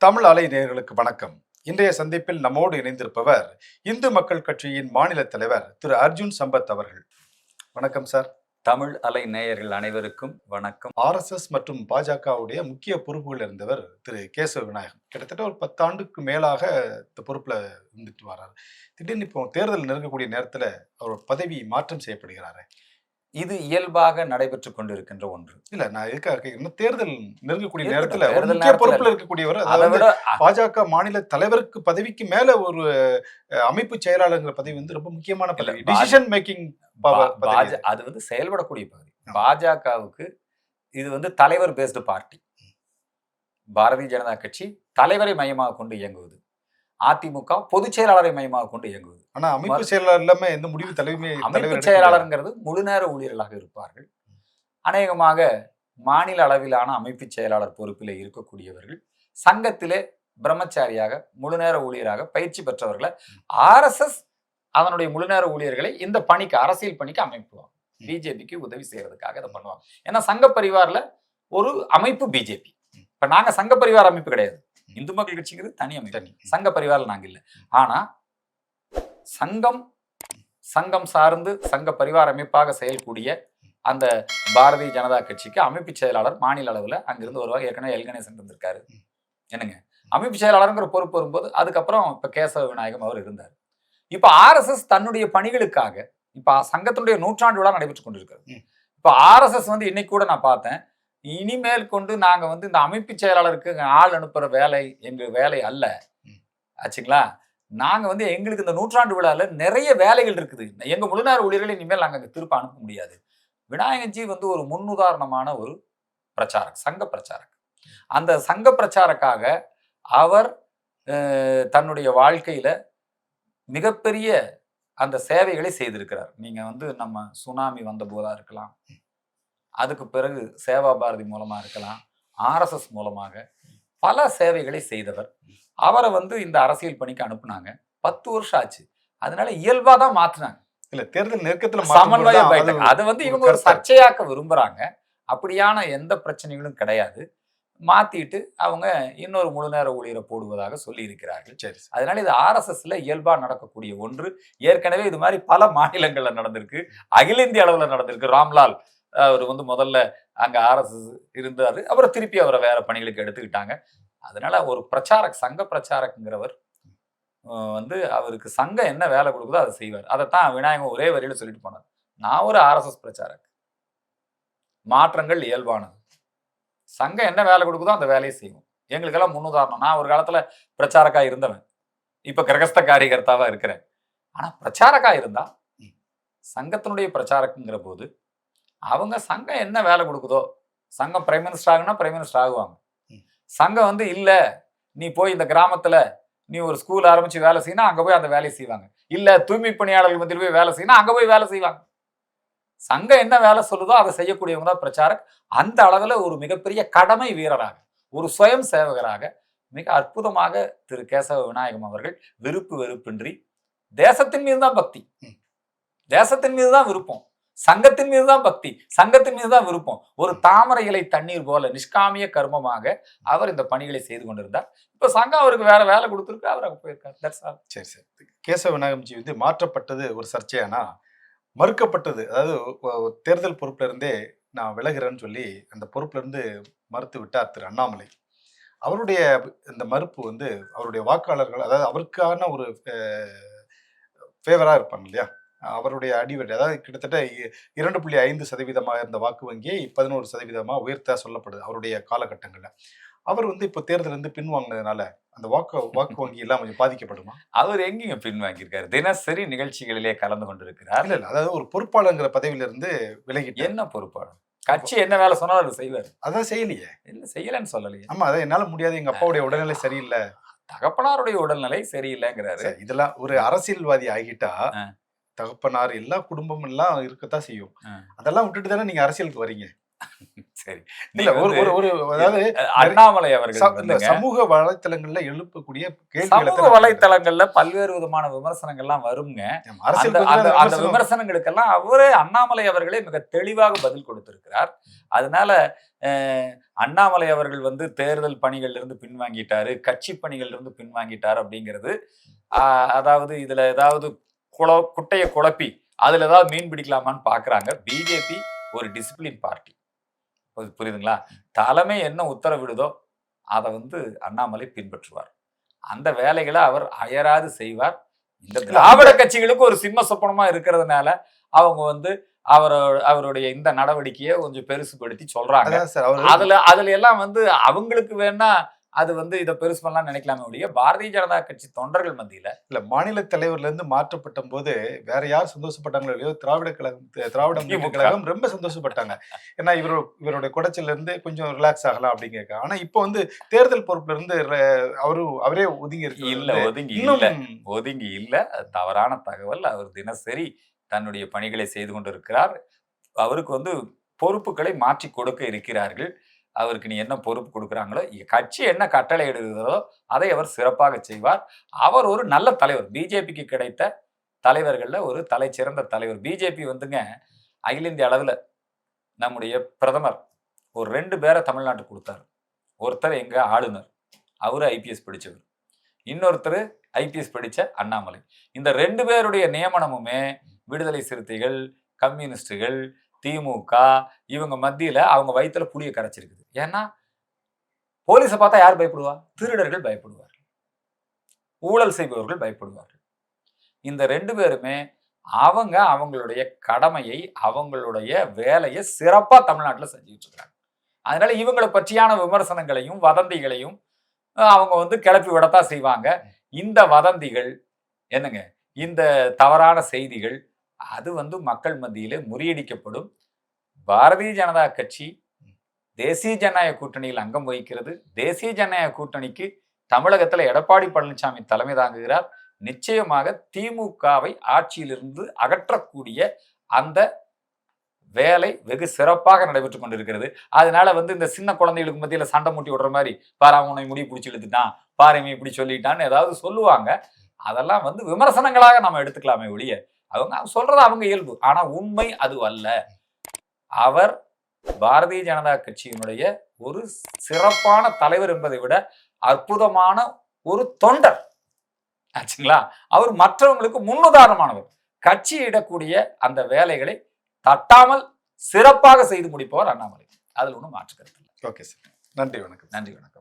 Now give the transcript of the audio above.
தமிழ் அலை நேயர்களுக்கு வணக்கம். இன்றைய சந்திப்பில் நம்மோடு இணைந்திருப்பவர் இந்து மக்கள் கட்சியின் மாநில தலைவர் திரு அர்ஜுன் சம்பத் அவர்கள். வணக்கம் சார். தமிழ் அலை நேயர்கள் அனைவருக்கும் வணக்கம். ஆர்எஸ்எஸ் மற்றும் பாஜகவுடைய முக்கிய பொறுப்புகள் இருந்தவர் திரு கேசவ விநாயகம். கிட்டத்தட்ட ஒரு பத்து ஆண்டுக்கு மேலாக இந்த பொறுப்புல இருந்துட்டு வர்றாரு. திடீர்னு இப்போ தேர்தல் நெருங்கக்கூடிய நேரத்துல அவர் பதவி மாற்றம் செய்யப்படுகிறாரு. இது இயல்பாக நடைபெற்று கொண்டிருக்கின்ற ஒன்று. இல்ல நான் எதுக்காக கேட்கிறேன்னா தேர்தல் நெருங்கக்கூடிய நேரத்துல முக்கிய பொறுப்புல இருக்கக்கூடியவர் அதை அதாவது பாஜக மாநில தலைவருக்கு பதவிக்கு மேல ஒரு அமைப்பு செயலாளர்ங்கிற பதவி வந்து ரொம்ப முக்கியமான பதவி. டிசிஷன் மேக்கிங் அது. வந்து செயல்படக்கூடிய பகுதி. பாஜகவுக்கு இது வந்து தலைவர் பேஸ்டு பார்ட்டி. பாரதிய ஜனதா கட்சி தலைவரை மையமாக கொண்டு இயங்குவது. அதிமுக பொதுச் செயலாளரை மையமாக கொண்டு இயங்குவது. ஆனா அமைப்பு செயலாளர் இல்லாம எந்த முடிவு தலைமை அமைப்பு செயலாளருங்கிறது முழு நேர ஊழியர்களாக இருப்பார்கள். அநேகமாக மாநில அளவிலான அமைப்பு செயலாளர் பொறுப்பில் இருக்கக்கூடியவர்கள் சங்கத்திலே பிரம்மச்சாரியாக முழு நேர ஊழியராக பயிற்சி பெற்றவர்களை ஆர்எஸ்எஸ் அதனுடைய முழு நேர ஊழியர்களை இந்த பணிக்கு அரசியல் பணிக்கு அமைப்புவாங்க பிஜேபிக்கு உதவி செய்யறதுக்காக இதை பண்ணுவாங்க. ஏன்னா சங்க பரிவார்ல ஒரு அமைப்பு பிஜேபி இப்ப நாங்க சங்க பரிவார் அமைப்பு கிடையாது. இந்து மக்கள் கட்சிங்கிறது தனி அமைப்பு. சங்க பரிவாரில் நாங்க இல்லை. ஆனா சங்கம் சங்கம் சார்ந்து சங்க பரிவார அமைப்பாக செயல்கூடிய அந்த பாரதிய ஜனதா கட்சிக்கு அமைப்பு செயலாளர் மாநில அளவில் அங்கிருந்து வருவார் ஏற்கனவே எல். கணேசன் இருந்திருக்காரு. என்னங்க? அமைப்பு செயலாளருங்கிற பொறுப்பு வரும்போது அதுக்கப்புறம் இப்ப கேசவ விநாயகம் அவர் இருந்தார். இப்ப ஆர்எஸ்எஸ் தன்னுடைய பணிகளுக்காக இப்ப சங்கத்தினுடைய நூற்றாண்டு விழா நடைபெற்று கொண்டிருக்கிறது. இப்ப ஆர்எஸ்எஸ் வந்து இன்னைக்கு கூட நான் பார்த்தேன். இனிமேல் கொண்டு நாங்க வந்து இந்த அமைப்பு செயலாளருக்கு ஆள் அனுப்புற வேலை எங்க வேலை அல்ல. ஆச்சுங்களா? நாங்க வந்து எங்களுக்கு இந்த நூற்றாண்டு விழால நிறைய வேலைகள் இருக்குது. எங்க முழுநேர ஊழியர்களை இனிமேல் நாங்க அங்க திருப்ப அனுப்ப முடியாது. விநாயகன்ஜி வந்து ஒரு முன்னுதாரணமான ஒரு பிரச்சாரக் சங்க பிரச்சாரக். அந்த சங்க பிரச்சாரக்காக அவர் தன்னுடைய வாழ்க்கையில மிகப்பெரிய அந்த சேவைகளை செய்திருக்கிறார். நீங்க வந்து நம்ம சுனாமி வந்த போதா இருக்கலாம். அதுக்கு பிறகு சேவா பாரதி மூலமா இருக்கலாம் ஆர்எஸ்எஸ் மூலமாக பல சேவைகளை செய்தவர். அவரை வந்து இந்த அரசியல் பணிக்கு அனுப்புனாங்க. பத்து வருஷம் ஆச்சு. அதனால இயல்பா தான் மாத்துனாங்க. இல்ல தேர்தல் நெருக்கத்துல சமன்வய பைட்டக் அது வந்து இவங்க ஒரு. சர்ச்சையாக்க விரும்புறாங்க. அப்படியான எந்த பிரச்சனைகளும் கிடையாது. மாத்திட்டு அவங்க இன்னொரு முழு நேர ஊழியரை போடுவதாக சொல்லி இருக்கிறார்கள் சரி சரி. அதனால இது ஆர்எஸ்எஸ்ல இயல்பா நடக்கக்கூடிய ஒன்று. ஏற்கனவே இது மாதிரி பல மாநிலங்கள்ல நடந்திருக்கு. அகில இந்திய அளவுல நடந்திருக்கு. ராம்லால் அவர் வந்து முதல்ல அங்கே ஆர்எஸ்எஸ் இருந்தார். அப்புறம் திருப்பி அவரை வேற பணிகளுக்கு எடுத்துக்கிட்டாங்க. அதனால ஒரு பிரச்சாரக் சங்க பிரச்சாரக்குங்கிறவர் வந்து அவருக்கு சங்கம் என்ன வேலை கொடுக்குதோ அதை செய்வார். அதைத்தான் விநாயகம் ஒரே வரியில் சொல்லிட்டு போனார். நான் ஒரு ஆர்எஸ்எஸ் பிரச்சாரக். மாற்றங்கள் இயல்பானது. சங்கம் என்ன வேலை கொடுக்குதோ அந்த வேலையை செய்வோம். எங்களுக்கெல்லாம் முன்னுதாரணம். நான் ஒரு காலத்தில் பிரச்சாரக்கா இருந்தவன். இப்போ கிரகஸ்த காரியகர்த்தாவாக இருக்கிறேன். ஆனால் பிரச்சாரக்கா இருந்தால் சங்கத்தினுடைய பிரச்சாரக்குங்கிற போது அவங்க சங்கம் என்ன வேலை கொடுக்குதோ? சங்கம் பிரைம் மினிஸ்டர் ஆகுனா பிரைம் மினிஸ்டர் ஆகுவாங்க. சங்கம் வந்து இல்ல நீ போய் இந்த கிராமத்துல நீ ஒரு ஸ்கூல் ஆரம்பிச்சு வேலை செய்யணும் அங்க போய் அந்த வேலையை செய்வாங்க. இல்ல தூய்மை பணியாளர்கள் மத்தியில் போய் வேலை செய்யணும் அங்க போய் வேலை செய்வாங்க. சங்கம் என்ன வேலை சொல்லுதோ அதை செய்யக்கூடியவங்க தான் பிரச்சாரக். அந்த அளவுல ஒரு மிகப்பெரிய கடமை வீரராக ஒரு சுயம் சேவகராக மிக அற்புதமாக திரு கேசவ விநாயகம் அவர்கள் விருப்பு வெறுப்பின்றி தேசத்தின் மீது தான் பக்தி. தேசத்தின் மீது தான் விருப்பம். சங்கத்தின் மீது தான் பக்தி சங்கத்தின் மீது தான் விருப்பம். ஒரு தாமரை இலை தண்ணீர் போல நிஷ்காமிய கர்மமாக அவர் இந்த பணிகளை செய்து கொண்டிருந்தார். இப்ப சங்கம் அவருக்கு வேற வேலை கொடுத்துருக்கு அவர் அங்க போயிருக்காரு. That's சரி சரி. கேசவ விநாயகம்ஜி வந்து மாற்றப்பட்டது ஒரு சர்ச்சையானா மறுக்கப்பட்டது அதாவது தேர்தல் பொறுப்புல இருந்தே நான் விலகிறேன்னு சொல்லி அந்த பொறுப்புல இருந்து மறுத்து விட்டார் திரு அண்ணாமலை. அவருடைய இந்த மறுப்பு வந்து அவருடைய வாக்காளர்கள் அதாவது அவருக்கான ஒரு ஃபேவரா இருப்பாங்க இல்லையா? அவருடைய அடிவடை அதாவது கிட்டத்தட்ட இரண்டு புள்ளி ஐந்து சதவீதமாக இருந்த வாக்கு வங்கியை பதினோரு சதவீதமாக உயர்த்த சொல்லப்படுது அவருடைய காலகட்டங்களில். அவர் வந்து இப்போ தேர்தல் இருந்து பின்வாங்கினதுனால அந்த வாக்கு வாக்கு வங்கி எல்லாம் கொஞ்சம் பாதிக்கப்படுமா? அவர் எங்கேங்க பின் வாங்கியிருக்காரு? தினசரி நிகழ்ச்சிகளிலே கலந்து கொண்டிருக்கிறார். இல்ல இல்ல. அதாவது ஒரு பொறுப்பாளங்கிற பதவியில இருந்து விலகிட்டு என்ன பொறுப்பாளர்? கட்சி என்ன வேலை சொன்னாலும் அதை செய்வார். அதான் செய்யலையே. இல்ல செய்யலன்னு சொல்லலையே. ஆமா அதான் என்னால முடியாது. எங்க அப்பாவுடைய உடல்நிலை சரியில்லை. தகப்பனாருடைய உடல்நிலை சரியில்லைங்கிறாரு. சரி, இதெல்லாம் ஒரு அரசியல்வாதி ஆகிட்டா. தகப்பனார் எல்லா குடும்பம் எல்லாம் இருக்கத்தான் செய்யும். அதெல்லாம் விட்டுட்டு தானே நீங்க அரசியலுக்கு வரீங்க? சரி. இல்ல ஒரு ஒரு ஒரு அதாவது அண்ணாமலை அவர்கள் சமூக வலைத்தளங்கள்ல எழுப்பக்கூடிய சமூக வலைத்தளங்கள்ல பல்வேறு விதமான விமர்சனங்கள்லாம் வருங்க. அந்த விமர்சனங்களுக்கெல்லாம் அவரே அண்ணாமலை அவர்களே மிக தெளிவாக பதில் கொடுத்திருக்கிறார். அதனால அண்ணாமலை அவர்கள் வந்து தேர்தல் பணிகள்ல இருந்து பின்வாங்கிட்டாரு கட்சி பணிகள்ல இருந்து பின்வாங்கிட்டார் அப்படிங்கிறது ஆஹ், அதாவது இதுல ஏதாவது குழ குட்டையை குழப்பி அதுல ஏதாவது மீன் பிடிக்கலாமான்னு பாக்குறாங்க. பிஜேபி ஒரு டிசிப்ளின் பார்ட்டி புரியுதுங்களா? தலைமை என்ன உத்தரவிடுதோ அதை வந்து அண்ணாமலை பின்பற்றுவார். அந்த வேலைகளை அவர் அயராது செய்வார். இந்த திராவிட கட்சிகளுக்கு ஒரு சிம்ம சொப்பனமா இருக்கிறதுனால அவங்க வந்து அவர அவருடைய இந்த நடவடிக்கையை கொஞ்சம் பெருசுபடுத்தி சொல்றாங்க. அதுல அதுல எல்லாம் வந்து அவங்களுக்கு வேணா அது வந்து இதை பெருசு பண்ணலாம் நினைக்கலாமே ஒழிய பாரதிய ஜனதா கட்சி தொண்டர்கள் மத்தியில இல்ல மாநில தலைவர்ல இருந்து மாற்றப்பட்ட போது வேற யார் சந்தோஷப்பட்டாங்களோ இல்லையோ திராவிட கழகம் திராவிட முன்னேற்ற. கழகம் ரொம்ப சந்தோஷப்பட்டாங்க. ஏன்னா இவர் இவருடைய குடைச்சல்ல இருந்து கொஞ்சம் ரிலாக்ஸ் ஆகலாம் அப்படிங்க ஆனா இப்போ வந்து தேர்தல் பொறுப்புல இருந்து ர- அவரு அவரே ஒதுங்கி இருக்கு இல்ல ஒதுங்கி இல்ல. ஒதுங்கி இல்ல. தவறான தகவல். அவர் தினசரி தன்னுடைய பணிகளை செய்து கொண்டிருக்கிறார். அவருக்கு வந்து பொறுப்புகளை மாற்றி கொடுக்க இருக்கிறார்கள். அவருக்கு நீ என்ன பொறுப்பு கொடுக்குறாங்களோ கட்சி என்ன கட்டளை இடுகிறதோ அதை அவர் சிறப்பாக செய்வார். அவர் ஒரு நல்ல தலைவர். பிஜேபிக்கு கிடைத்த தலைவர்களில் ஒரு தலை சிறந்த தலைவர். பிஜேபி வந்துங்க அகில இந்திய அளவில் நம்முடைய பிரதமர் ஒரு ரெண்டு பேரை தமிழ்நாட்டுக்கு கொடுத்தாரு. ஒருத்தர் எங்கள் ஆளுநர் அவர் ஐபிஎஸ் படித்தவர் இன்னொருத்தர் ஐபிஎஸ் படித்த அண்ணாமலை. இந்த ரெண்டு பேருடைய நியமனமுமே விடுதலை சிறுத்தைகள் கம்யூனிஸ்டுகள் திமுக இவங்க மத்தியில் அவங்க வயிற்றுல புளியை கரைச்சிருக்குது. ஏன்னா போலீஸை பார்த்தா யார் பயப்படுவா? திருடர்கள் பயப்படுவார்கள். ஊழல் செய்பவர்கள் பயப்படுவார்கள். இந்த ரெண்டு பேருமே அவங்க அவங்களுடைய கடமையை அவங்களுடைய வேலையை சிறப்பாக தமிழ்நாட்டில் செஞ்சுக்கிட்டு இருக்காங்க. அதனால இவங்களை பற்றியான விமர்சனங்களையும் வதந்திகளையும் அவங்க வந்து கிளப்பி விடத்தான் செய்வாங்க. இந்த வதந்திகள் என்னங்க இந்த தவறான செய்திகள் அது வந்து மக்கள் மத்தியிலே முறியடிக்கப்படும். பாரதிய ஜனதா கட்சி தேசிய ஜனநாயக கூட்டணியில் அங்கம் வகிக்கிறது. தேசிய ஜனநாயக கூட்டணிக்கு தமிழகத்தில் எடப்பாடி பழனிசாமி தலைமை தாங்குகிறார். நிச்சயமாக திமுகவை ஆட்சியிலிருந்து அகற்றக்கூடிய அந்த வேலை வெகு சிறப்பாக நடைபெற்று கொண்டிருக்கிறது. அதனால வந்து இந்த சின்ன குழந்தைகளுக்கு மத்தியில் சண்டை மூட்டி விடுற மாதிரி பாரு அவன் உன்னை முடி பிடிச்சி இழுத்துட்டான். பாரு இவன் இப்படி சொல்லிட்டான்னு ஏதாவது சொல்லுவாங்க. அதெல்லாம் வந்து விமர்சனங்களாக நம்ம எடுத்துக்கலாமே ஒழிய அவங்க சொல்றது அவங்க இயல்பு. ஆனா உண்மை அது அல்ல அவர் பாரதிய ஜனதா கட்சியினுடைய ஒரு சிறப்பான தலைவர் என்பதை விட அற்புதமான ஒரு தொண்டர். ஆச்சுங்களா? அவர் மற்றவங்களுக்கு முன்னுதாரணமானவர். கட்சி இடக்கூடிய அந்த வேலைகளை தட்டாமல் சிறப்பாக செய்து முடிப்பவர் அண்ணாமலை. அதில் ஒன்றும் மாற்று கருத்து இல்லை. Okay sir. நன்றி வணக்கம். நன்றி வணக்கம்.